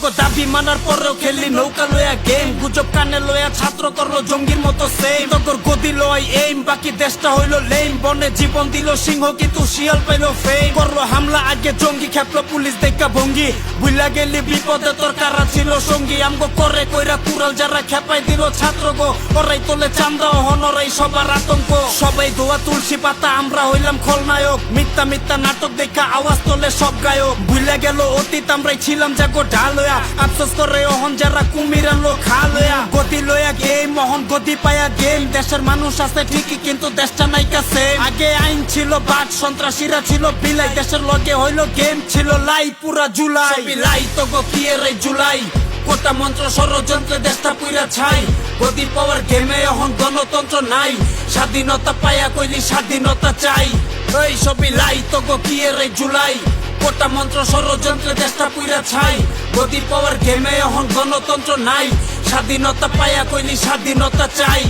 তোকে দাবি মানার পরেও খেললি নৌকা লয়া গেম গুজব কানে লয়া ছাত্র করল জঙ্গির মতো সেম তোর গদি লয় এইম বাকি দেশটা হইল লেম বনে জীবন দিল সিংহ, কিন্তু শিয়াল পাইলো ফেম করল হামলা, আগে জঙ্গি খেপলো, পুলিশ দেখা ভঙ্গি। বুইলা গেলি, বিপদে তোর কারা ছিল সঙ্গী? আমগো করে কইরা কুড়াল যারা খেপাই দিল ছাত্র গো। ওরাই তোলে চান্দা হনরাই সবার আতঙ্ক। সবাই দোয়া তুলসী পাতা, আমরা হইলাম খলনায়ক। মিথ্যা মিথ্যা নাটক দেখা, আওয়াজ তোলে সব গায়ক। ভুলে গেল অতীত, আমরাই ছিলাম যাগো ঢাল হইয়া আফসোস করে অহন যারা কুমির আনলো খা লয়া। গতি লয়া গেম মহন গতি পায়া গেম দেশের মানুষ আছে ঠিকই, কিন্তু দেশটা নাই কাছে আগে আইন ছিল বাট, সন্ত্রাসীরা ছিল বিলাই। দেশের লগে হইল গেম ছিল লাই, পুরা জুলাই। লাই তো গো কি এর জুলাই? কোটা মন্ত্র ষড়যন্ত্রে দেশটা পুইরা ছাই। গদি পাওয়ার গেমে এখন গণতন্ত্র নাই। স্বাধীনতা পায়া কইলি স্বাধীনতা চাই। এই সবই লাই তো গো কি এই জুলাই? কোটা মন্ত্র ষড়যন্ত্রে দেশটা পুইরা ছাই। গদি পাওয়ার গেমে এখন গণতন্ত্র নাই। স্বাধীনতা পায়া কইলি স্বাধীনতা চাই।